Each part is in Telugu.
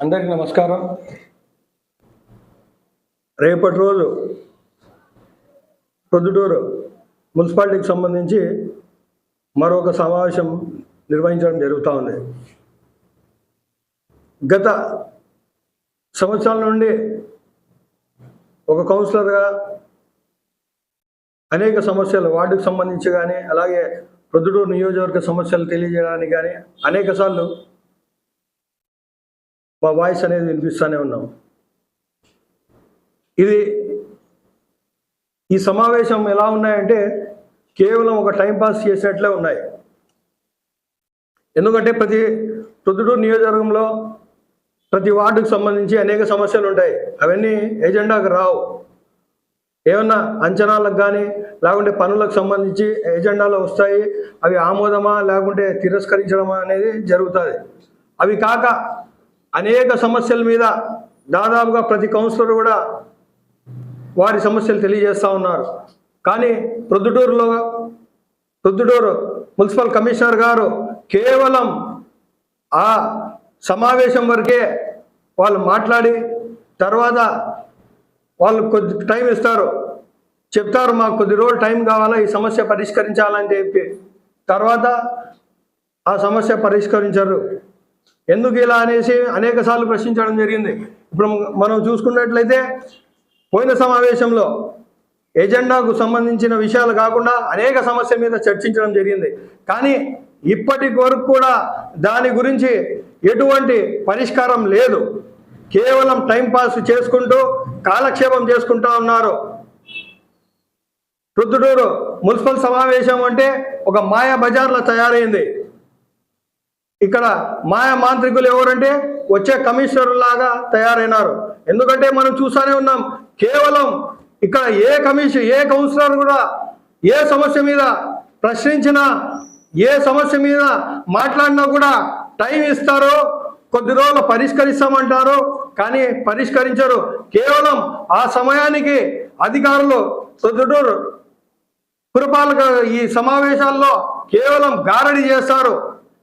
అందరికీ నమస్కారం. రేపటి రోజు ప్రొద్దుటూరు మున్సిపాలిటీకి సంబంధించి మరొక సమావేశం నిర్వహించడం జరుగుతూ ఉంది. గత సంవత్సరాల నుండి ఒక కౌన్సిలర్గా అనేక సమస్యలు వార్డుకు సంబంధించి కానీ అలాగే ప్రొద్దుటూరు నియోజకవర్గ సమస్యలు తెలియజేయడానికి కానీ అనేక సార్లు మా వాయిస్ అనేది వినిపిస్తూనే ఉన్నాం. ఇది ఈ సమావేశం ఎలా ఉన్నాయంటే కేవలం ఒక టైం పాస్ చేసినట్లే ఉన్నాయి. ఎందుకంటే ప్రతి ప్రొద్దుటూరు నియోజకవర్గంలో ప్రతి వార్డుకు సంబంధించి అనేక సమస్యలు ఉంటాయి. అవన్నీ ఎజెండాకు రావు. ఏమన్నా అంచనాలకు కానీ లేకుంటే పనులకు సంబంధించి ఎజెండాలో వస్తాయి. అవి ఆమోదమా లేకుంటే తిరస్కరించడమా అనేది జరుగుతుంది. అవి కాక అనేక సమస్యల మీద దాదాపుగా ప్రతి కౌన్సిలర్ కూడా వారి సమస్యలు తెలియజేస్తూ ఉన్నారు. కానీ ప్రొద్దుటూరులో ప్రొద్దుటూరు మున్సిపల్ కమిషనర్ గారు కేవలం ఆ సమావేశం వరకే వాళ్ళు మాట్లాడి తర్వాత వాళ్ళు కొద్ది టైం ఇస్తారు. చెప్తారు మాకు కొద్ది రోజులు టైం కావాలా ఈ సమస్య పరిష్కరించాలని చెప్పి. తర్వాత ఆ సమస్య పరిష్కరించరు. ఎందుకు ఇలా అనేసి అనేక సార్లు ప్రశ్నించడం జరిగింది. ఇప్పుడు మనం చూసుకున్నట్లయితే పోయిన సమావేశంలో ఎజెండాకు సంబంధించిన విషయాలు కాకుండా అనేక సమస్య మీద చర్చించడం జరిగింది. కానీ ఇప్పటి వరకు కూడా దాని గురించి ఎటువంటి పరిష్కారం లేదు. కేవలం టైంపాస్ చేసుకుంటూ కాలక్షేపం చేసుకుంటూ ఉన్నారు. ప్రొద్దుటూరు మున్సిపల్ సమావేశం అంటే ఒక మాయా బజార్లో తయారైంది. ఇక్కడ మాయా మాంత్రికులు ఎవరంటే వచ్చే కమిషనర్ లాగా తయారైనారు. ఎందుకంటే మనం చూసానే ఉన్నాం కేవలం ఇక్కడ ఏ కమిషన్ ఏ కౌన్సిలర్ కూడా ఏ సమస్య మీద ప్రశ్నించినా ఏ సమస్య మీద మాట్లాడినా కూడా టైం ఇస్తారు కొద్ది రోజులు పరిష్కరిస్తామంటారు కానీ పరిష్కరించరు. కేవలం ఆ సమయానికి అధికారులు ప్రొద్దుటూరు పురపాలక ఈ సమావేశాల్లో కేవలం గారడి చేస్తారు.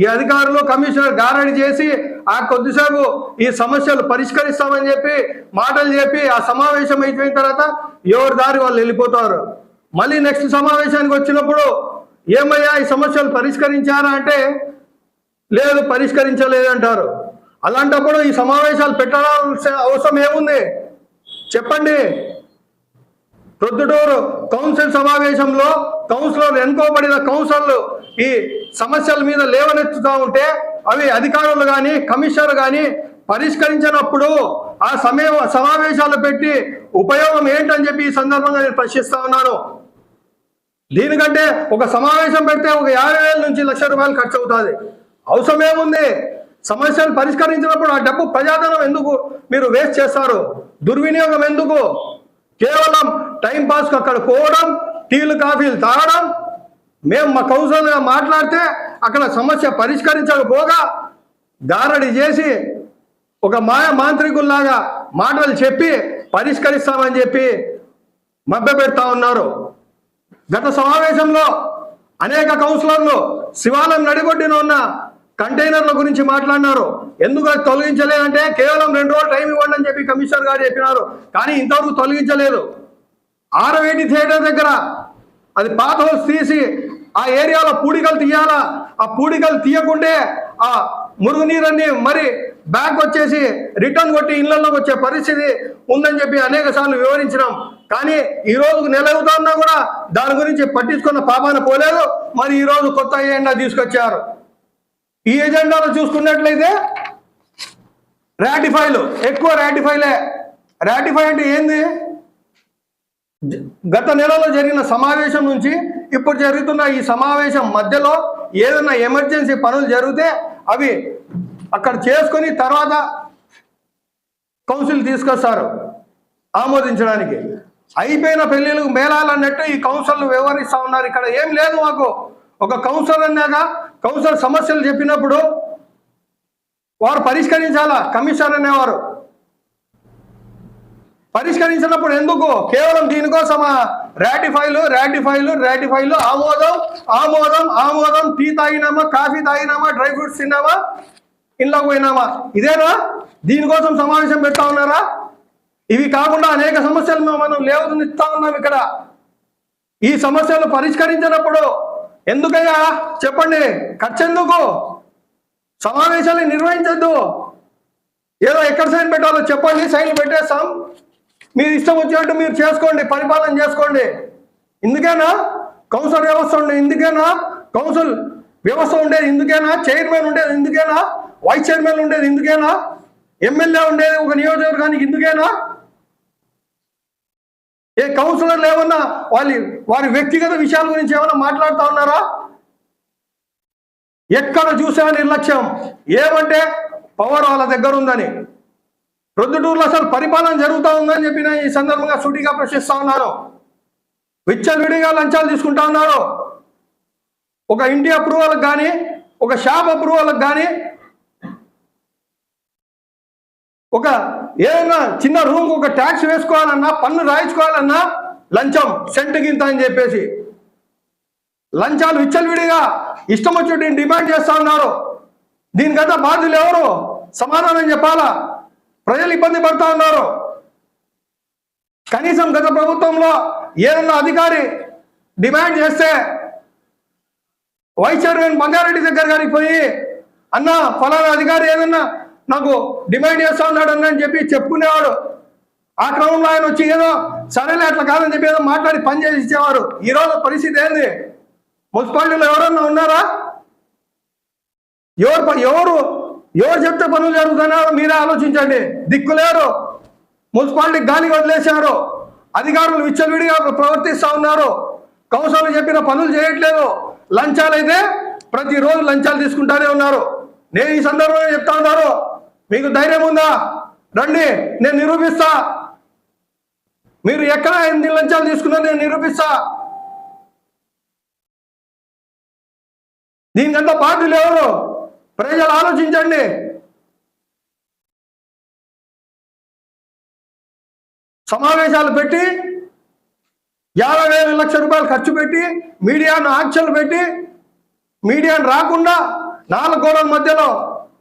ఈ అధికారులు కమిషనర్ గారడి చేసి ఆ కొద్దిసేపు ఈ సమస్యలు పరిష్కరిస్తామని చెప్పి మాటలు చెప్పి ఆ సమావేశం అయిపోయిన తర్వాత ఎవరి దారి వాళ్ళు వెళ్ళిపోతారు. మళ్ళీ నెక్స్ట్ సమావేశానికి వచ్చినప్పుడు ఏమయ్యా ఈ సమస్యలు పరిష్కరించారా అంటే లేదు పరిష్కరించలేదంటారు. అలాంటప్పుడు ఈ సమావేశాలు పెట్టాల్సిన అవసరం ఏముంది? చెప్పండి. ప్రొద్దుటూరు కౌన్సిల్ సమావేశంలో కౌన్సిలర్ ఎన్నుకోబడిన కౌన్సిలర్లు ఈ సమస్యల మీద లేవనెత్తుతూ ఉంటే అవి అధికారులు కానీ కమిషనర్ కానీ పరిష్కరించినప్పుడు ఆ సమయ సమావేశాలు పెట్టి ఉపయోగం ఏంటని చెప్పి ఈ సందర్భంగా నేను ప్రశ్నిస్తా ఉన్నాను. దీనికంటే ఒక సమావేశం పెడితే ఒక యాభై వేల నుంచి లక్ష రూపాయలు ఖర్చు అవుతుంది అవసరమేముంది సమస్యలు పరిష్కరించినప్పుడు ఆ డబ్బు ప్రజాధనం ఎందుకు మీరు వేస్ట్ చేస్తారు? దుర్వినియోగం ఎందుకు? కేవలం టైంపాస్కు అక్కడ పోవడం టీలు కాఫీలు తాగడం మేము మా కౌన్సిలర్గా మాట్లాడితే అక్కడ సమస్య పరిష్కరించకపోగా దారడి చేసి ఒక మాయ మాంత్రికుల్లాగా మాటలు చెప్పి పరిష్కరిస్తామని చెప్పి మభ్యపెడతా ఉన్నారు. గత సమావేశంలో అనేక కౌన్సిలర్లు శివాలయం నడిగొడ్డిన ఉన్న కంటైనర్ల గురించి మాట్లాడినారు. ఎందుకు అది తొలగించలేదంటే కేవలం రెండు రోజులు టైం ఇవ్వండి అని చెప్పి కమిషనర్ గారు చెప్పినారు. కానీ ఇంతవరకు తొలగించలేదు. ఆరవేటి థియేటర్ దగ్గర అది పాత హౌస్ తీసి ఆ ఏరియాలో పూడికలు తీయాలా? ఆ పూడికలు తీయకుంటే ఆ మురుగునీరన్ని మరి బ్యాక్ వచ్చేసి రిటర్న్ కొట్టి ఇళ్ళలోకి వచ్చే పరిస్థితి ఉందని చెప్పి అనేక సార్లు వివరించినాం. కానీ ఈ రోజుకు నెల అవుతున్నా కూడా దాని గురించి పట్టించుకున్న పాపాన పోలేదు. మరి ఈ రోజు కొత్త ఎజెండా తీసుకొచ్చారు. ఈ ఎజెండాలో చూసుకున్నట్లయితే రాటిఫైలు ఎక్కువ రాటిఫైలే రాటిఫై అంటే ఏంది? గత నెలలో జరిగిన సమావేశం నుంచి ఇప్పుడు జరుగుతున్న ఈ సమావేశం మధ్యలో ఏదైనా ఎమర్జెన్సీ పనులు జరిగితే అవి అక్కడ చేసుకొని తర్వాత కౌన్సిల్ తీసుకొస్తారు ఆమోదించడానికి. అయిపోయిన పెళ్ళిళ్ళకు మేళాలన్నట్టు ఈ కౌన్సిల్ వ్యవహరిస్తూ ఉన్నారు. ఇక్కడ ఏం లేదు మాకు. ఒక కౌన్సిలర్ అన్నాక కౌన్సిలర్ సమస్యలు చెప్పినప్పుడు వారు పరిష్కరించాలా? కమిషనర్ అనేవారు. పరిష్కరించినప్పుడు ఎందుకు? కేవలం దీనికోసం రాటిఫైలు రాటిఫైలు రాటిఫైలు ఆమోదం ఆమోదం ఆమోదం టీ తాగినామా కాఫీ తాగినామా డ్రై ఫ్రూట్స్ తిన్నామా ఇంట్లో పోయినామా? ఇదేనా? దీనికోసం సమావేశం పెడతా ఉన్నారా? ఇవి కాకుండా అనేక సమస్యలు మనం లేవనిస్తా ఉన్నాం ఇక్కడ. ఈ సమస్యలు పరిష్కరించినప్పుడు ఎందుకయ్యా? చెప్పండి. ఖర్చు ఎందుకు సమావేశాలు నిర్వహించద్దు. ఏదో ఎక్కడ సైన్ పెట్టాలో చెప్పండి. సైన్లు పెట్టేస్తాం. మీరు ఇష్టం వచ్చినట్టు మీరు చేసుకోండి పరిపాలన చేసుకోండి. ఇందుకేనా? కౌన్సిల్ వ్యవస్థ ఉండేది ఇందుకేనా? కౌన్సిల్ వ్యవస్థ ఉండేది ఇందుకేనా? చైర్మన్ ఉండేది ఇందుకేనా? వైస్ చైర్మన్ ఉండేది ఇందుకేనా? ఎమ్మెల్యే ఉండేది ఒక నియోజకవర్గానికి ఇందుకేనా? ఏ కౌన్సిలర్లు ఏమన్నా వాళ్ళ వారి వ్యక్తిగత విషయాల గురించి ఏమైనా మాట్లాడుతూ ఉన్నారా? ఎక్కడ చూసా నిర్లక్ష్యం. ఏమంటే పవర్ వాళ్ళ దగ్గర ఉందని. ప్రొద్దుటూరులో అసలు పరిపాలన జరుగుతూ ఉందని చెప్పిన ఈ సందర్భంగా సూటిగా ప్రశ్నిస్తా విచ్చలు విచ్చలవిడిగా లంచాలు తీసుకుంటా ఉన్నారు. ఒక ఇంటి అప్రూవల్కి కానీ ఒక షాప్ అప్రూవల్కి కానీ ఒక ఏదైనా చిన్న రూమ్కి ఒక ట్యాక్స్ వేసుకోవాలన్నా పన్ను రాయించుకోవాలన్నా లంచం సెంటు గింత అని చెప్పేసి. లంచాలు విచ్చలవిడిగా ఇష్టం వచ్చి డిమాండ్ చేస్తా ఉన్నారు. దీనికంతా బాధ్యులు ఎవరు? సమాధానం చెప్పాలా? ప్రజలు ఇబ్బంది పడతా ఉన్నారు. కనీసం గత ప్రభుత్వంలో ఏదన్నా అధికారి డిమాండ్ చేస్తే వైస్ చైర్మన్ బంగారెడ్డి దగ్గర గారికి పోయి అన్న ఫలానా అధికారి ఏదన్నా నాకు డిమాండ్ చేస్తా ఉన్నాడు అన్న అని చెప్పి చెప్పుకునేవాడు. ఆ క్రమంలో ఆయన వచ్చి ఏదో సరేలే అట్లా కాదని చెప్పి ఏదో మాట్లాడి పని చేసి ఇచ్చేవారు. ఈ రోజు పరిస్థితి ఏంది? మున్సిపాలిటీలో ఎవరన్నా ఉన్నారా? ఎవరు ఎవరు ఎవరు చెప్తే పనులు జరుగుతున్నారో మీరే ఆలోచించండి. దిక్కులేరు మున్సిపాలిటీ గాలి వదిలేశారు. అధికారులు విచ్చలవిడిగా ప్రవర్తిస్తూ ఉన్నారు. కౌన్సిల్ చెప్పిన పనులు చేయట్లేదు. లంచాలు అయితే ప్రతిరోజు లంచాలు తీసుకుంటానే ఉన్నారు. నేను ఈ సందర్భంలో చెప్తా ఉన్నారు. మీకు ధైర్యం ఉందా? రండి నేను నిరూపిస్తా. మీరు ఎక్కడ ఎన్ని లంచాలు తీసుకున్నా నేను నిరూపిస్తా. దీనికంతా బాధ్యులు ఎవరు? ప్రజలు ఆలోచించండి. సమావేశాలు పెట్టి యాభై వేల లక్షల రూపాయలు ఖర్చు పెట్టి మీడియాను ఆంక్షలు పెట్టి మీడియాను రాకుండా నాలుగు గోడల మధ్యలో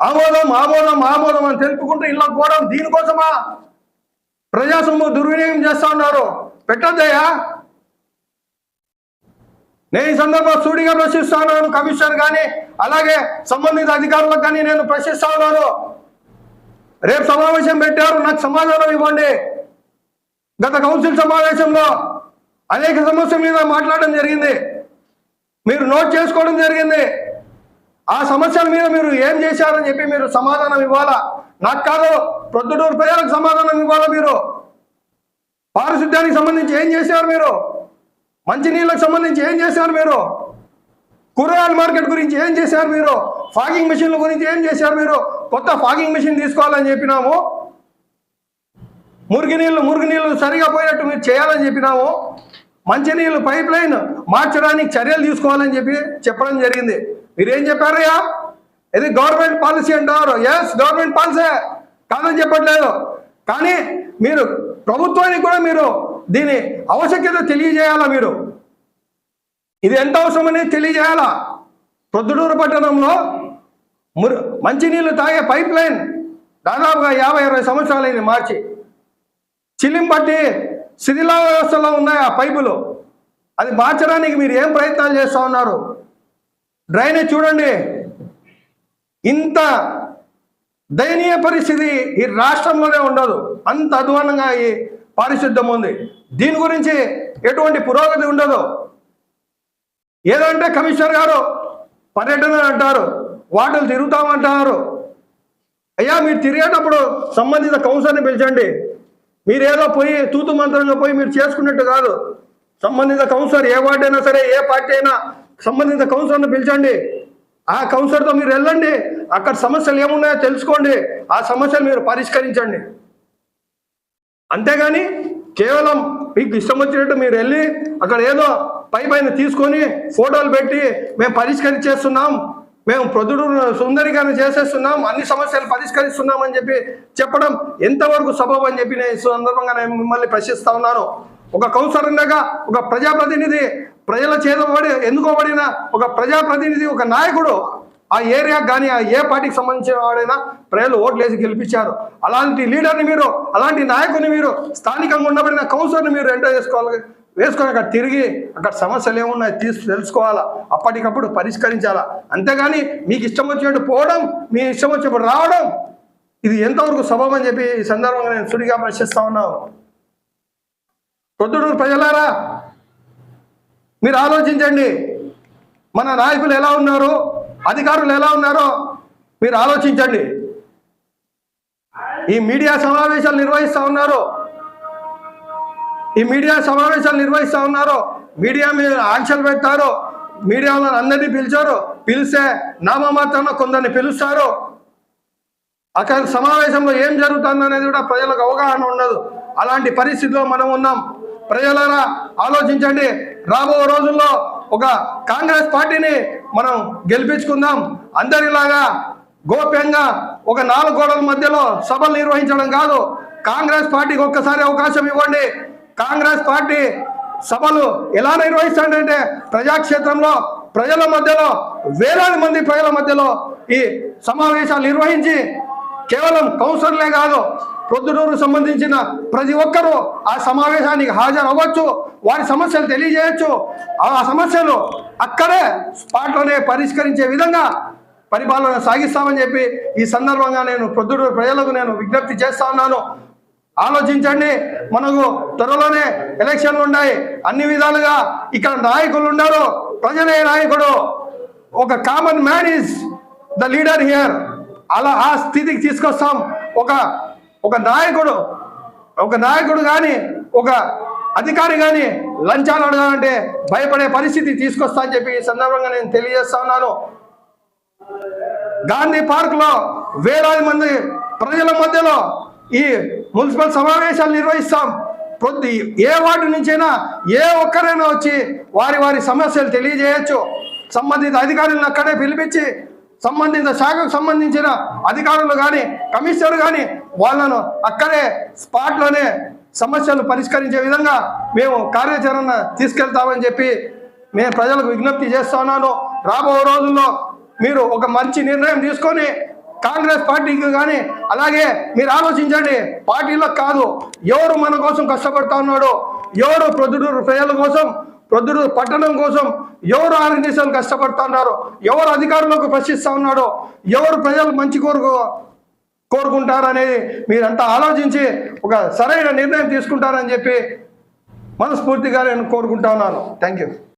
ఆమోదం ఆమోదం ఆమోదం అని తెలుపుకుంటూ ఇళ్ళ గోడం దీనికోసమా? ప్రజా దుర్వినియోగం చేస్తా ఉన్నారు. పెట్టద్దయ్యా. నేను ఈ సందర్భంగా సూడిగా ప్రశ్నిస్తాను కమిషనర్ కానీ అలాగే సంబంధిత అధికారులకు కానీ నేను ప్రశ్నిస్తా ఉన్నాను. రేపు సమావేశం పెట్టారు నాకు సమాధానం ఇవ్వండి. గత కౌన్సిల్ సమావేశంలో అనేక సమస్యల మీద మాట్లాడడం జరిగింది. మీరు నోట్ చేసుకోవడం జరిగింది. ఆ సమస్యల మీద మీరు ఏం చేశారని చెప్పి మీరు సమాధానం ఇవ్వాలా? నాకు కాదు ప్రొద్దుటూరు ప్రజలకు సమాధానం ఇవ్వాలా మీరు? పారిశుద్ధ్యానికి సంబంధించి ఏం చేశారు మీరు? మంచినీళ్ళకు సంబంధించి ఏం చేశారు మీరు? కూరగాయల మార్కెట్ గురించి ఏం చేశారు మీరు? ఫాగింగ్ మిషన్ల గురించి ఏం చేశారు మీరు? కొత్త ఫాగింగ్ మెషిన్ తీసుకోవాలని చెప్పినాము. మురుగునీళ్ళు మురుగునీళ్ళు సరిగా పోయినట్టు మీరు చేయాలని చెప్పినాము. మంచినీళ్ళు పైప్ లైన్ మార్చడానికి చర్యలు తీసుకోవాలని చెప్పి చెప్పడం జరిగింది. మీరేం చెప్పారయ్యా? ఇది గవర్నమెంట్ పాలసీ అంటారు. ఎస్ గవర్నమెంట్ పాలసీ కాదని చెప్పట్లేదు. కానీ మీరు ప్రభుత్వానికి కూడా మీరు దీని ఆవశ్యకత తెలియజేయాలా మీరు? ఇది ఎంత అవసరమని తెలియజేయాలా? ప్రొద్దుటూరు పట్టణంలో మురు మంచినీళ్ళు తాగే పైప్ లైన్ దాదాపుగా యాభై ఇరవై సంవత్సరాలైంది మార్చి. చిల్లింపట్టి శిథిలా వ్యవస్థలో ఉన్నాయి ఆ పైపులు. అది మార్చడానికి మీరు ఏం ప్రయత్నాలు చేస్తూ ఉన్నారు? డ్రైనేజ్ చూడండి. ఇంత దయనీయ పరిస్థితి ఈ రాష్ట్రంలోనే ఉండదు. అంత అధ్వానంగా ఈ పారిశుద్ధ్యం ఉంది. దీని గురించి ఎటువంటి పురోగతి ఉండదు. ఏదంటే కమిషనర్ గారు పర్యటన అంటారు వాటిలు తిరుగుతామంటారు. అయ్యా మీరు తిరిగేటప్పుడు సంబంధిత కౌన్సిలర్ని పిలిచండి. మీరేదో పోయి తూతు మంత్రంగా పోయి మీరు చేసుకున్నట్టు కాదు. సంబంధిత కౌన్సిలర్ ఏ వార్డు అయినా సరే ఏ పార్టీ అయినా సంబంధిత కౌన్సిలర్ని పిలిచండి. ఆ కౌన్సిలర్తో మీరు వెళ్ళండి. అక్కడ సమస్యలు ఏమున్నాయో తెలుసుకోండి. ఆ సమస్యలు మీరు పరిష్కరించండి. అంతేగాని కేవలం మీకు ఇష్టం వచ్చినట్టు మీరు వెళ్ళి అక్కడ ఏదో పై పైన తీసుకొని ఫోటోలు పెట్టి మేము పరిష్కరించేస్తున్నాం. మేము ప్రొద్దుడు సుందరీకరణ చేసేస్తున్నాం. అన్ని సమస్యలు పరిష్కరిస్తున్నాం అని చెప్పి చెప్పడం ఎంతవరకు సబబు అని చెప్పి నేను సందర్భంగా నేను మిమ్మల్ని ప్రశ్నిస్తా ఉన్నాను. ఒక కౌన్సిలర్ ఉండగా ఒక ప్రజాప్రతినిధి ప్రజల చేతబడి ఎన్నుకోబడిన ఒక ప్రజాప్రతినిధి ఒక నాయకుడు ఆ ఏరియాకి కానీ ఆ ఏ పార్టీకి సంబంధించిన వాడైనా ప్రజలు ఓట్లేసి గెలిపించారు. అలాంటి లీడర్ని మీరు అలాంటి నాయకుని మీరు స్థానికంగా ఉండబడిన కౌన్సిలర్ని మీరు ఎంటర్ చేసుకోవాలి. వేసుకొని అక్కడ తిరిగి అక్కడ సమస్యలు ఏమున్నాయి తీసు తెలుసుకోవాలా. అప్పటికప్పుడు పరిష్కరించాలా. అంతేగాని మీకు ఇష్టం వచ్చినట్టు పోవడం మీ ఇష్టం వచ్చినప్పుడు రావడం ఇది ఎంతవరకు సబబ్ అని చెప్పి ఈ సందర్భంగా నేను సుడిగా ప్రశ్నిస్తా ఉన్నాను. ప్రొద్దుటూరు ప్రజలారా మీరు ఆలోచించండి. మన నాయకులు ఎలా ఉన్నారు అధికారులు ఎలా ఉన్నారో మీరు ఆలోచించండి. ఈ మీడియా సమావేశాలు నిర్వహిస్తూ ఉన్నారు. ఈ మీడియా సమావేశాలు నిర్వహిస్తూ ఉన్నారు మీడియా మీద ఆంక్షలు పెడతారు మీడియా వాళ్ళని అందరినీ పిలిచారు పిలిస్తే నామమాత్రాన కొందరిని పిలుస్తారు అక్కడ సమావేశంలో ఏం జరుగుతుంది అనేది కూడా ప్రజలకు అవగాహన ఉండదు. అలాంటి పరిస్థితిలో మనం ఉన్నాం. ప్రజలారా ఆలోచించండి. రాబో రోజుల్లో ఒక కాంగ్రెస్ పార్టీని మనం గెలిపించుకుందాం. అందరిలాగా గోప్యంగా ఒక నాలుగు గోడల మధ్యలో సభలు నిర్వహించడం కాదు. కాంగ్రెస్ పార్టీకి ఒక్కసారి అవకాశం ఇవ్వండి. కాంగ్రెస్ పార్టీ సభలు ఎలా నిర్వహిస్తాడంటే ప్రజాక్షేత్రంలో ప్రజల మధ్యలో వేలాది మంది ప్రజల మధ్యలో ఈ సమావేశాలు నిర్వహించి కేవలం కౌన్సిలర్లే కాదు ప్రొద్దుటూరు సంబంధించిన ప్రతి ఒక్కరూ ఆ సమావేశానికి హాజరు అవ్వచ్చు వారి సమస్యలు తెలియజేయచ్చు. ఆ సమస్యలు అక్కడే స్పాట్లోనే పరిష్కరించే విధంగా పరిపాలన సాగిస్తామని చెప్పి ఈ సందర్భంగా నేను ప్రొద్దుటూరు ప్రజలకు నేను విజ్ఞప్తి చేస్తా ఉన్నాను. ఆలోచించండి. మనకు త్వరలోనే ఎలక్షన్లు ఉన్నాయి. అన్ని విధాలుగా ఇక్కడ నాయకులు ఉన్నారు. ప్రజలే నాయకుడు. ఒక common man is the leader here అలా ఆ స్థితికి తీసుకొస్తాం. ఒక ఒక నాయకుడు ఒక నాయకుడు కానీ ఒక అధికారి కానీ లంచాలు అడగాలంటే భయపడే పరిస్థితి తీసుకొస్తా అని చెప్పి ఈ సందర్భంగా నేను తెలియజేస్తా ఉన్నాను. గాంధీ పార్క్లో వేలాది మంది ప్రజల మధ్యలో ఈ మున్సిపల్ సమావేశాలు నిర్వహిస్తాం. ప్రొద్దు ఏ వార్డు నుంచైనా ఏ ఒక్కరైనా వచ్చి వారి వారి సమస్యలు తెలియజేయచ్చు. సంబంధిత అధికారులను అక్కడే పిలిపించి సంబంధిత శాఖకు సంబంధించిన అధికారులు కానీ కమిషనర్ కానీ వాళ్ళను అక్కడే స్పాట్లోనే సమస్యలు పరిష్కరించే విధంగా మేము కార్యాచరణ తీసుకెళ్తామని చెప్పి నేను ప్రజలకు విజ్ఞప్తి చేస్తున్నాను రాబో రోజుల్లో మీరు ఒక మంచి నిర్ణయం తీసుకొని కాంగ్రెస్ పార్టీకి కానీ అలాగే మీరు ఆలోచించండి పార్టీలో కాదు ఎవరు మన కోసం కష్టపడతా ఉన్నాడు ఎవరు ప్రొద్దుటూరు ప్రజల కోసం ప్రొద్దుటూరు పట్టణం కోసం ఎవరు ఆర్గనైజేషన్ కష్టపడతా ఉన్నారు ఎవరు అధికారులకు ప్రశ్నిస్తా ఉన్నాడో ఎవరు ప్రజలు మంచి కోరుకో కోరుకుంటారనేది మీరంతా ఆలోచించి ఒక సరైన నిర్ణయం తీసుకుంటారని చెప్పి మనస్ఫూర్తిగా నేను కోరుకుంటా ఉన్నాను. Thank you